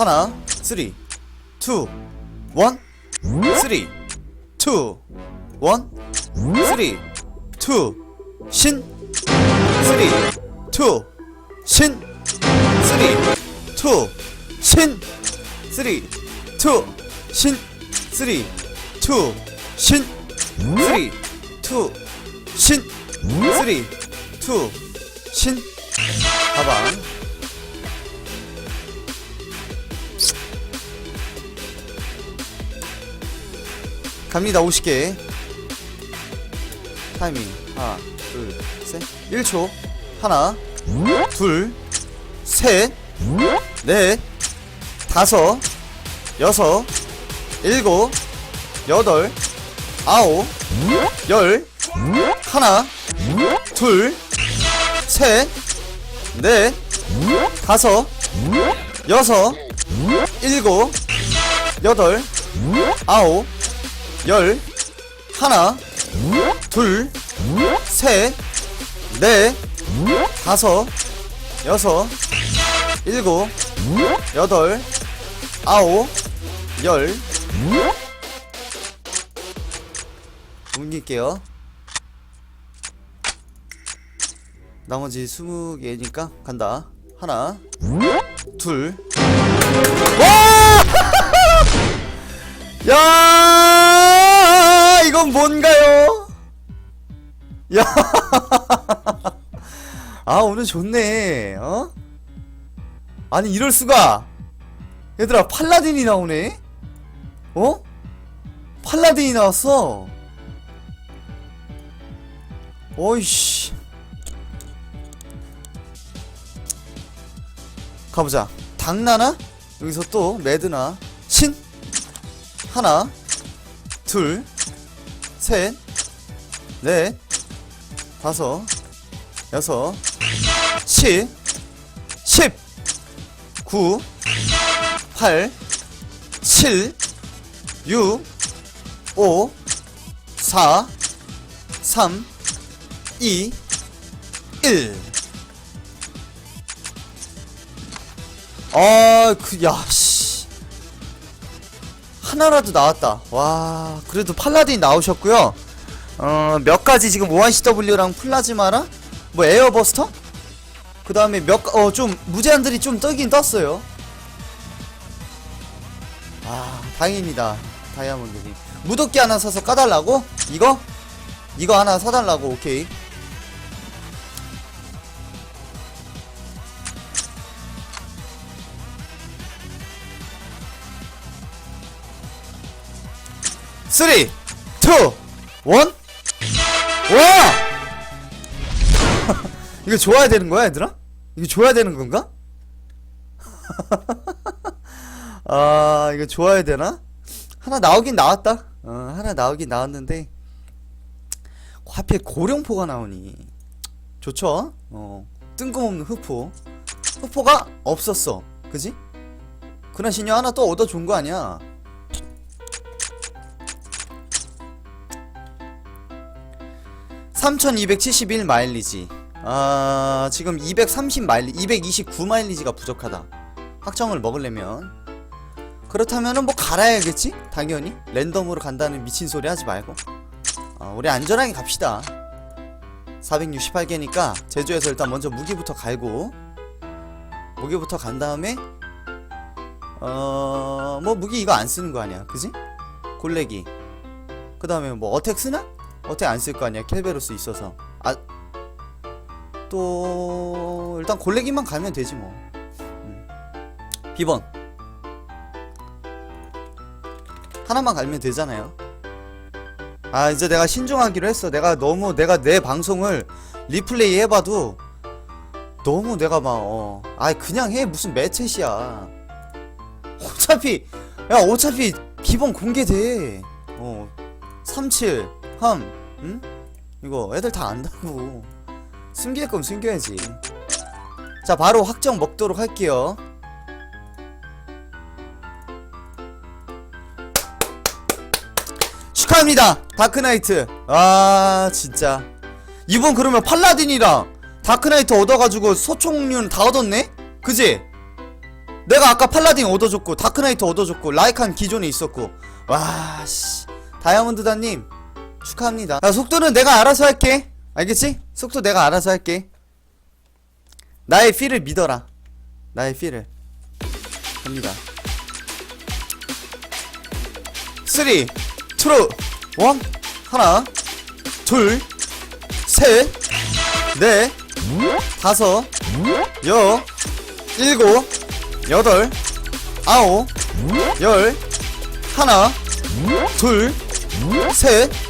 하나, 쓰리, 투, 원, 쓰리, 투, 원, 쓰리, 투, 신, 쓰리, 투, 신, 쓰리, 투, 신, 쓰리, 투, 신, 쓰리, 투, 신, 쓰리, 투, 신, 쓰리, 투, 신, 가방. 갑니다 50개. 타이밍 하나 둘셋. 1초 하나 둘셋넷 다섯 여섯 일곱 여덟 아홉 열. 하나 둘셋넷 다섯 여섯 일곱 여덟 아홉 열 하나 둘셋넷 다섯 여섯 일곱 여덟 아홉 열. 옮길게요. 나머지 스무 개니까 간다. 하나 둘. 와! 야 이건 뭔가요? 야, 아 오늘 좋네. 어? 아니 이럴 수가. 얘들아 팔라딘이 나오네. 어? 팔라딘이 나왔어. 어이씨. 가보자. 당나나? 여기서 또 매드나 신 하나 둘 셋 넷 다섯 여섯 십 십 구 팔 칠 육 오 사 삼 이 일 아, 그, 야, 씨. 하나라도 나왔다. 와, 그래도 팔라딘 나오셨고요. 어, 몇 가지 지금 OICW랑 플라즈마랑 뭐 에어버스터? 그 다음에 몇, 가- 어, 좀, 무제한들이 좀 뜨긴 떴어요. 아, 다행입니다. 다이아몬드님. 무덥게 하나 사서 까달라고? 이거? 이거 하나 사달라고, 오케이. 쓰리, 투, 원. 와! 이거 좋아야 되는 거야, 얘들아? 이거 좋아야 되는 건가? 아, 이거 좋아야 되나? 하나 나오긴 나왔다. 어, 하나 나오긴 나왔는데 하필 고령포가 나오니 좋죠? 어, 뜬금없는 흑포. 흑포가 없었어. 그지? 그나 신녀 하나 또 얻어준 거 아니야? (3271) 마일리지. 아 지금 (230) 마일리 (229) 마일리지가 부족하다. 확정을 먹으려면. 그렇다면은 뭐 갈아야겠지? 당연히. 랜덤으로 간다는 미친 소리 하지 말고. 아, 우리 안전하게 갑시다. 468개니까 제주에서 일단 먼저 무기부터 갈고 무기부터 간 다음에 어 뭐 무기 이거 안 쓰는 거 아니야. 그지? 골래기. 그 다음에 뭐 어택 쓰나 어택 안쓸 거 아니야 켈베로스 있어서 아 또 일단 골래기만 가면 되지 뭐 음. 비번 하나만 갈면 되잖아요. 아 이제 내가 신중하기로 했어. 내가 너무 내가 내 방송을 리플레이 해봐도 너무 내가 막 어. 아 그냥 해 무슨 매챗이야. 어차피 야 어차피 기본 공개돼. 어 37, 함, 응? 이거 애들 다 안다고. 숨길 거면 숨겨야지. 자 바로 확정 먹도록 할게요. 축하합니다 다크나이트 아 진짜 이번 그러면 팔라딘이랑 다크나이트 얻어가지고 소총류는 다 얻었네 그지 내가 아까 팔라딘 얻어줬고 다크나이트 얻어줬고 라이칸 기존에 있었고 와씨 다이아몬드다님 축하합니다. 야, 속도는 내가 알아서 할게. 알겠지? 속도 내가 알아서 할게. 나의 필을 믿어라. 나의 필을. 갑니다. 3 2 1 하나 둘셋넷 다섯 여 일곱 여덟 아홉 열 하나 둘셋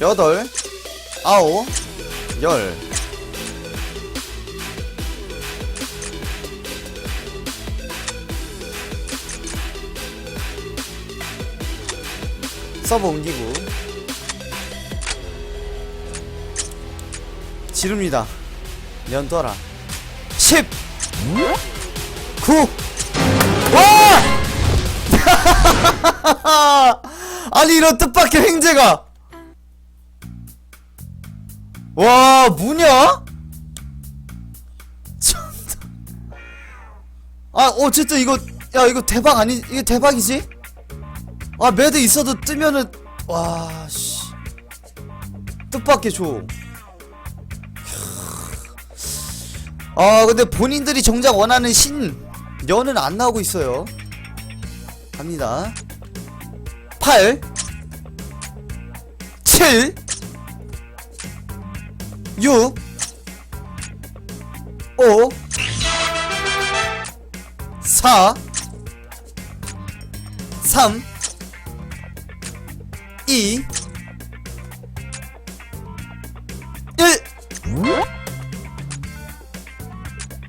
여덟, 아홉, 열. 서버 옮기고 지릅니다. 년 떠라. 10 9 와! 아니 이런 뜻밖의 행제가 와 뭐냐? 아 어쨌든 이거 야 이거 대박 아니 이게 대박이지? 아 매드 있어도 뜨면은 와씨 뜻밖의 줘. 아 근데 본인들이 정작 원하는 신 연은 안 나오고 있어요 갑니다 8 7 6 5 4 3 2